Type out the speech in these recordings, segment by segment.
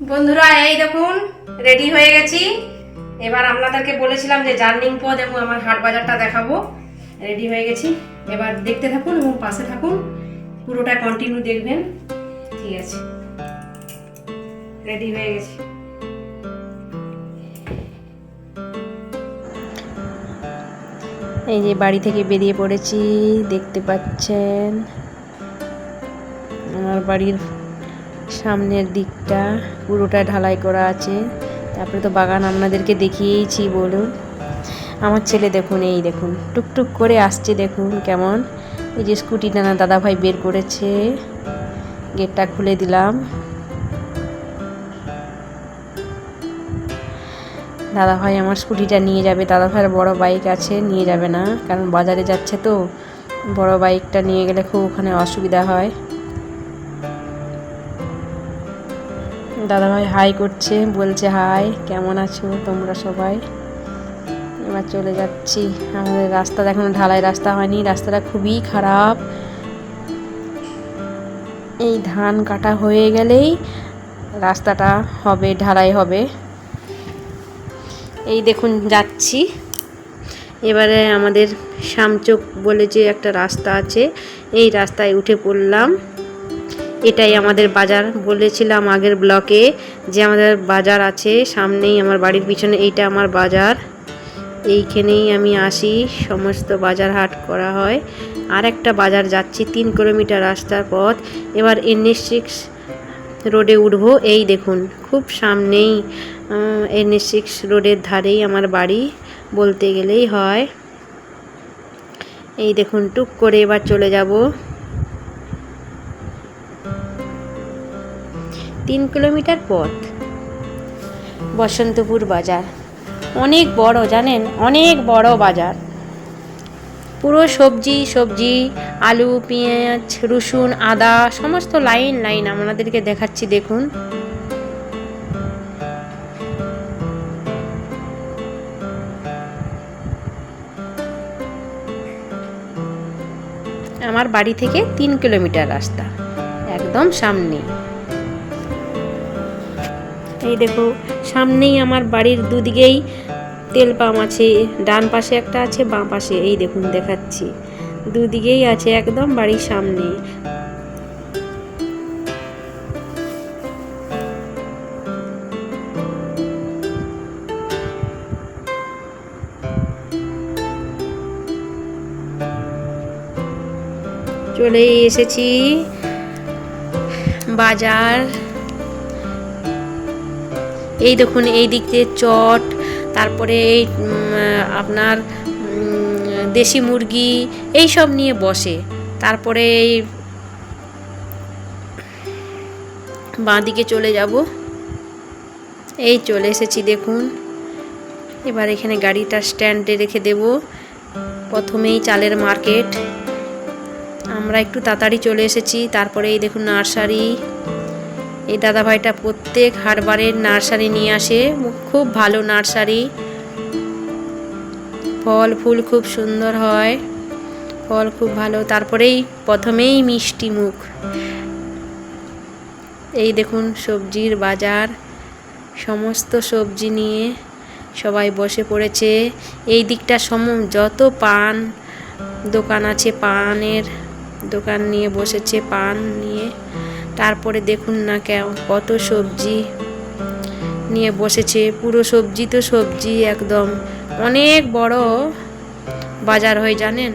বন্ধুরা, এই দেখুন রেডি হয়ে গেছি। এবার আপনাদেরকে বলেছিলাম যে জার্নিং পথ এবং আমার হাট বাজারটা দেখাবো। রেডি হয়ে গেছি। এবার দেখতে থাকুন এবং পাশে থাকুন। পুরোটা কন্টিনিউ দেখবেন। ঠিক আছে। রেডি হয়ে গেছি। এই যে বাড়ি থেকে বেরিয়ে পড়েছি, দেখতে পাচ্ছেন। আমার বাড়ির সামনের দিকটা পুরোটা ঢালাই করা আছে। তারপরে তো বাগান আপনাদেরকে দেখিয়েইছি, বলুন। আমার ছেলে দেখুন, এই দেখুন, টুকটুক করে আসছে, দেখুন কেমন। এই যে স্কুটিটা না দাদাভাই বের করেছে, গেটটা খুলে দিলাম। দাদাভাই আমার স্কুটিটা নিয়ে যাবে, দাদাভাইয়ের বড় বাইক আছে, নিয়ে যাবে না, কারণ বাজারে যাচ্ছে তো। বড় বাইকটা নিয়ে গেলে খুব ওখানে অসুবিধা হয়। দাদাভাই হাই করছে, বলছে হাই, কেমন আছো তোমরা সবাই? এবার চলে যাচ্ছি। আমাদের রাস্তা এখনও ঢালাই রাস্তা হয়নি, রাস্তাটা খুবই খারাপ। এই ধান কাটা হয়ে গেলেই রাস্তাটা হবে, ঢালাই হবে। এই দেখুন, যাচ্ছি। এবারে আমাদের শামচোক বলে যে একটা রাস্তা আছে, এই রাস্তায় উঠে পড়লাম। এটাই আমাদের বাজার। বলেছিলাম আগের ব্লকে যে আমাদের বাজার আছে, সামনেই আমার বাড়ির পিছনে এইটা আমার বাজার। এইখানেই আমি আসি, সমস্ত বাজার হাট করা হয়। আর একটা বাজার যাচ্ছি, তিন কিলোমিটার রাস্তার পথ। এবার এনএস সিক্স রোডে উঠবো, এই দেখুন, খুব সামনেই এনএস সিক্স রোডের ধারেই আমার বাড়ি বলতে গেলেই হয়। এই দেখুন, টুক করে এবার চলে যাব। তিন কিলোমিটার পথ। বসন্তপুর বাজার। অনেক বড়, জানেন? অনেক বড় বাজার। পুরো সবজি সবজি, আলু, পেঁয়াজ, রসুন, আদা, সমস্ত লাইন লাইন আপনাদেরকে দেখাচ্ছি, দেখুন। আমার বাড়ি থেকে তিন কিলোমিটার রাস্তা, একদম সামনে। এই দেখো, সামনেই আমার বাড়ির দুদিকেই তেল পাম্প আছে, ডান পাশে একটা আছে, বাঁ পাশে, এই দেখুন দেখাচ্ছি। দুদিকেই আছে একদম বাড়ির সামনে। চলে এসেছি বাজার এই দেখুন, এই দিক দিয়ে চট, তারপরে এই আপনার দেশি মুরগি, এই সব নিয়ে বসে। তারপরে এই বাঁ দিকে চলে যাব। এই চলে এসেছি, দেখুন। এবার এখানে গাড়িটা স্ট্যান্ডে রেখে দেব। প্রথমেই চালের মার্কেট। আমরা একটু তাড়াতাড়ি চলে এসেছি, তারপরে এই দেখুন নার্সারি। এই দাদাভাইটা প্রত্যেক হারবারের নার্সারি নিয়ে আসে। খুব ভালো নার্সারি। ফল, ফুল খুব সুন্দর হয়। ফল খুব ভালো। তারপরেই প্রথমেই মিষ্টি মুখ। এই দেখুন সবজির বাজার। সমস্ত সবজি নিয়ে সবাই বসে পড়েছে। এই দিকটা সম, যত পান, দোকান আছে, পানের দোকান নিয়ে বসেছে, পান নিয়ে। তারপরে দেখুন না কত সবজি নিয়ে বসেছে। পুরো সবজি তো সবজি একদম। অনেক বড় বাজার হয়, জানেন?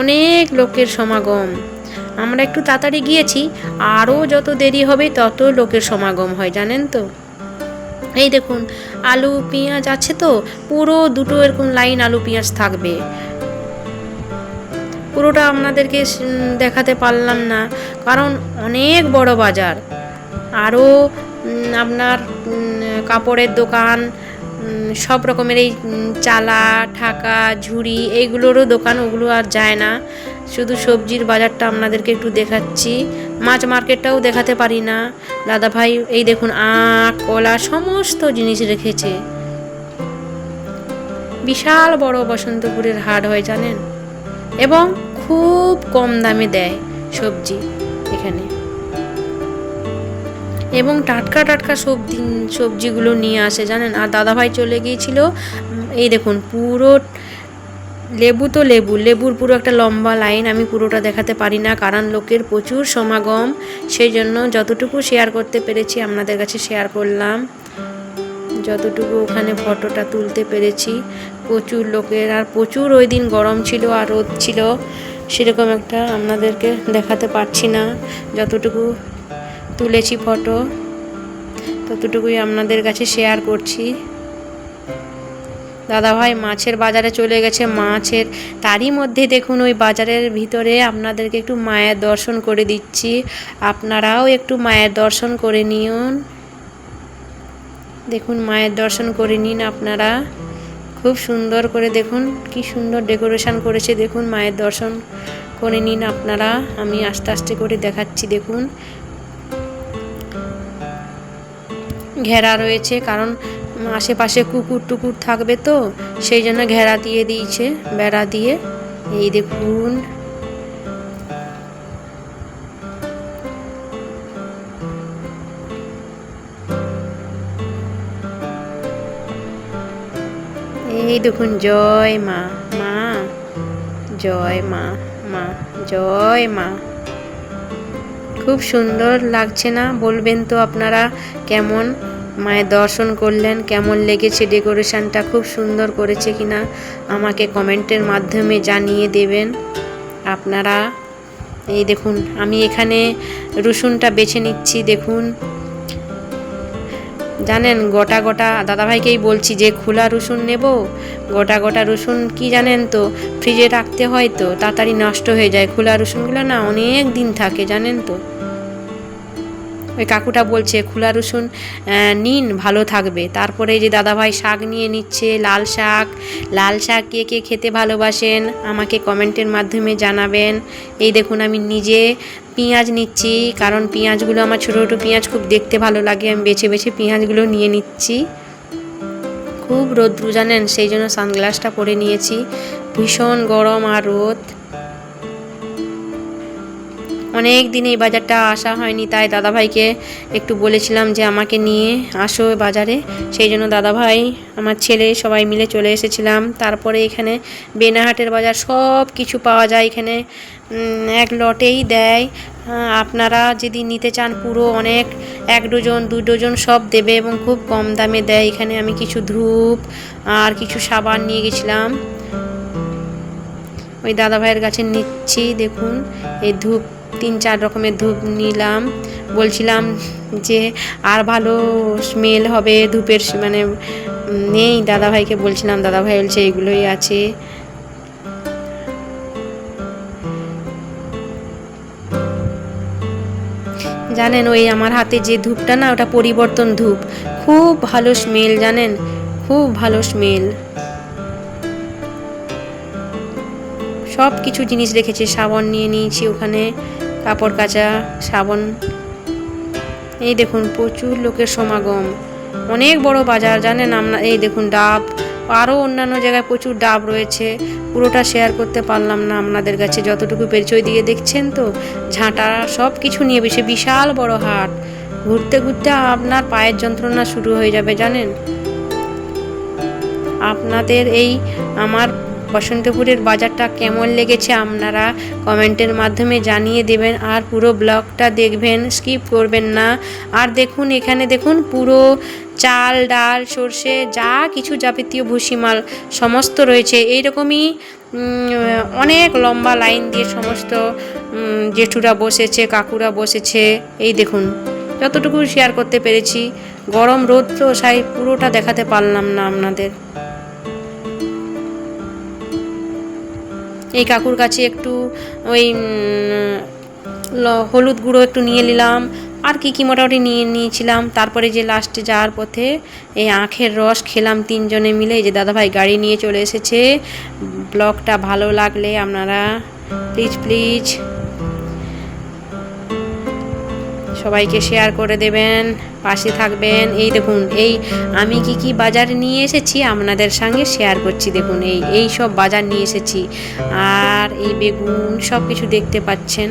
অনেক লোকের সমাগম। আমরা একটু তাড়াতাড়ি গিয়েছি, আরও যত দেরি হবে তত লোকের সমাগম হয়, জানেন তো? এই দেখুন, আলু, পেঁয়াজ আছে তো? পুরো দুটো এরকম লাইন আলু, পেঁয়াজ থাকবে। পুরোটা আপনাদেরকে দেখাতে পারলাম না। কারণ অনেক বড় বাজার। আরও আপনার কাপড়ের দোকান সব রকমের এই চালা, ঠাকা, ঝুড়ি, এইগুলোরও দোকান, ওগুলো আর যায় না। শুধু সবজির বাজারটা আপনাদেরকে একটু দেখাচ্ছি। মাছ মার্কেটটাও দেখাতে পারি না। দাদা ভাই, এই দেখুন, আখ, কলা, সমস্ত জিনিস রেখেছে। বিশাল বড় বসন্তপুরের হাট হয়, জানেন? এবং খুব কম দামে দেয় সবজি এখানে। এবং টাটকা টাটকা সবজি, সবজিগুলো নিয়ে আসে, জানেন? আর দাদাভাই চলে গিয়েছিল, এই দেখুন, পুরো লেবু তো লেবু, লেবুর পুরো একটা লম্বা লাইন, আমি পুরোটা দেখাতে পারি না, কারণ লোকের প্রচুর সমাগম সেই জন্য যতটুকু শেয়ার করতে পেরেছি আপনাদের কাছে শেয়ার করলাম। যতটুকু ওখানে ফটোটা তুলতে পেরেছি। প্রচুর লোকের, আর প্রচুর ওই দিন গরম ছিল আর রোদ ছিল, সেরকম একটা আপনাদেরকে দেখাতে পারছি না। যতটুকু তুলেছি ফটো, ততটুকুই আপনাদের কাছে শেয়ার করছি। দাদাভাই মাছের বাজারে চলে গেছে, মাছের তারই মধ্যে দেখুন ওই বাজারের ভিতরে আপনাদেরকে একটু মায়ের দর্শন করে দিচ্ছি। আপনারাও একটু মায়ের দর্শন করে নিন দেখুন মায়ের দর্শন করে নিন আপনারা। খুব সুন্দর করে দেখুন, কি সুন্দর ডেকোরেশন করেছে। দেখুন, মায়ের দর্শন করে নিন আপনারা। আমি আস্তে আস্তে করে দেখাচ্ছি, দেখুন। ঘেরা রয়েছে, কারণ আশেপাশে কুকুর টুকুর থাকবে তো, সেই জন্য ঘেরা দিয়ে দিয়েছে, বেড়া দিয়ে। এই দেখুন এই দেখুন, জয় মা মা, জয় মা মা, জয় মা। খুব সুন্দর লাগছে না? বলবেন তো আপনারা কেমন? মায়ের দর্শন করলেন, কেমন লেগেছে ডেকোরেশনটা? খুব সুন্দর করেছে কিনা আমাকে কমেন্টের মাধ্যমে জানিয়ে দেবেন। আপনারা, এই দেখুন, আমি এখানে রসুনটা বেছে নিচ্ছি, দেখুন। জানেন, গোটা গোটা দাদাভাইকেই বলছি যে খোলা রসুন নেব, গোটা গোটা রসুন কি জানেন তো, ফ্রিজে রাখতে হয় তো, তাড়াতাড়ি নষ্ট হয়ে যায়। খোলা রসুনগুলো না অনেক দিন থাকে, জানেন তো। ওই কাকুটা বলছে, খোলা রসুন নিন, ভালো থাকবে। তারপরে যে দাদাভাই শাক নিয়ে নিচ্ছে, লাল শাক লাল শাক কে কে খেতে ভালোবাসেন, আমাকে কমেন্টের মাধ্যমে জানাবেন। এই দেখুন, আমি নিজে পেঁয়াজ নিচ্ছি, কারণ পেঁয়াজগুলো আমার ছোটো ছোটো পেঁয়াজ খুব দেখতে ভালো লাগে, আমি বেছে বেছে পেঁয়াজগুলো নিয়ে নিচ্ছি। খুব রোদ্রু জানেন, সেই জন্য সানগ্লাসটা পরে নিয়েছি। ভীষণ গরম আর রোদ। অনেক দিন এই বাজারটা আসা হয়নি, তাই দাদাভাইকে একটু বলেছিলাম যে আমাকে নিয়ে আসো বাজারে। সেই জন্য দাদাভাই, আমার ছেলে সবাই মিলে চলে এসেছিলাম। তারপরে এখানে বেনাহাটের বাজার সব কিছু পাওয়া যায় এখানে। এক লটেই দেয়। আপনারা যদি নিতে চান পুরো অনেক, এক ডজন, দু ডজন সব দেবে এবং খুব কম দামে দেয়। এখানে আমি কিছু ধূপ আর কিছু সাবান নিয়ে গেছিলাম। ওই দাদা ভাইয়ের কাছে নিচ্ছি, দেখুন। এই ধূপ, তিন চার রকমের ধূপ নিলাম। বলছিলাম যে আর ভালো স্মেল হবে, ধূপের মানে নেই। দাদা ভাইকে বলছিলাম দাদা ভাই বলছে এগুলোই আছে। জানেন, ওই আমার হাতে যে ধূপটা না, ওটা পরিবর্তন ধূপ। খুব ভালো স্মেল জানেন? খুব ভালো স্মেল সব কিছু জিনিস রেখেছে, সাবান নিয়ে নিয়েছি ওখানে, কাপড় কাচা, সাবান। এই দেখুন, প্রচুর লোকের সমাগম। অনেক বড় বাজার, জানেন আমরা, এই দেখুন, ডাব। আরও অন্যান্য জায়গায় প্রচুর ডাব রয়েছে। পুরোটা শেয়ার করতে পারলাম না আপনাদের কাছে, যতটুকু পেরেছি। ওই দিকে দেখছেন তো? ঝাঁটা সব কিছু নিয়ে বেশি বিশাল বড় হাট। ঘুরতে ঘুরতে আপনার পায়ের যন্ত্রণা শুরু হয়ে যাবে, জানেন? আপনাদের এই আমার বসন্তপুরের বাজারটা কেমন লেগেছে আপনারা কমেন্টের মাধ্যমে জানিয়ে দেবেন আর পুরো ব্লগটা দেখবেন, স্কিপ করবেন না। আর দেখুন, এখানে দেখুন পুরো চাল, ডাল, সর্ষে, যা কিছু যাবতীয় ভুসিমাল সমস্ত রয়েছে। এইরকমই অনেক লম্বা লাইন দিয়ে সমস্ত জেঠুরা বসেছে, কাকুরা বসেছে। এই দেখুন, যতটুকু শেয়ার করতে পেরেছি, গরম রোদ তো, সাই, পুরোটা দেখাতে পারলাম না আপনাদের। এই কাকুর কাছে একটু ওই হলুদ গুঁড়ো একটু নিয়ে নিলাম। আর কি কি মোটামুটি নিয়ে নিয়েছিলাম। তারপরে যে লাস্টে যাওয়ার পথে এই আখের রস খেলাম তিনজনে মিলে। যে দাদাভাই গাড়ি নিয়ে চলে এসেছে। ব্লগটা ভালো লাগলে আপনারা প্লিজ প্লিজ সবাইকে শেয়ার করে দেবেন, পাশে থাকবেন। এই দেখুন, এই আমি কি কি বাজার নিয়ে এসেছি আপনাদের সঙ্গে শেয়ার করছি। দেখুন, এই এই সব বাজার নিয়ে এসেছি। আর এই বেগুন সব কিছু দেখতে পাচ্ছেন।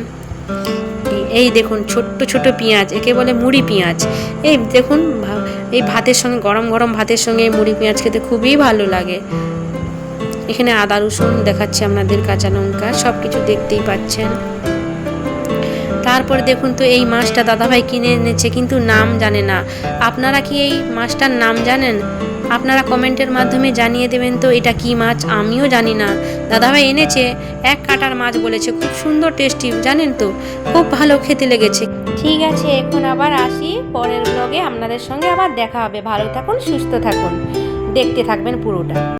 এই দেখুন, ছোট্ট ছোট পেঁয়াজ, একে বলে মুড়ি পেঁয়াজ। এই দেখুন এই ভাতের সঙ্গে, গরম গরম ভাতের সঙ্গে মুড়ি পেঁয়াজ খেতে খুবই ভালো লাগে। এখানে আদা, রসুন দেখাচ্ছে আপনাদের, কাঁচা লঙ্কা সব কিছু দেখতেই পাচ্ছেন। তারপরে দেখুন তো এই মাছটা দাদাভাই কিনে এনেছে, কিন্তু নাম জানে না। আপনারা কি এই মাছটার নাম জানেন? আপনারা কমেন্টের মাধ্যমে জানিয়ে দেবেন তো এটা কি মাছ, আমিও জানি না। দাদাভাই এনেছে, এক কাটার মাছ বলেছে, খুব সুন্দর টেস্টি, জানেন তো? খুব ভালো খেতে লেগেছে। ঠিক আছে, এখন আবার আসি, পরের ব্লগে আপনাদের সঙ্গে আবার দেখা হবে। ভালো থাকুন, সুস্থ থাকুন। দেখতে থাকবেন পুরোটা।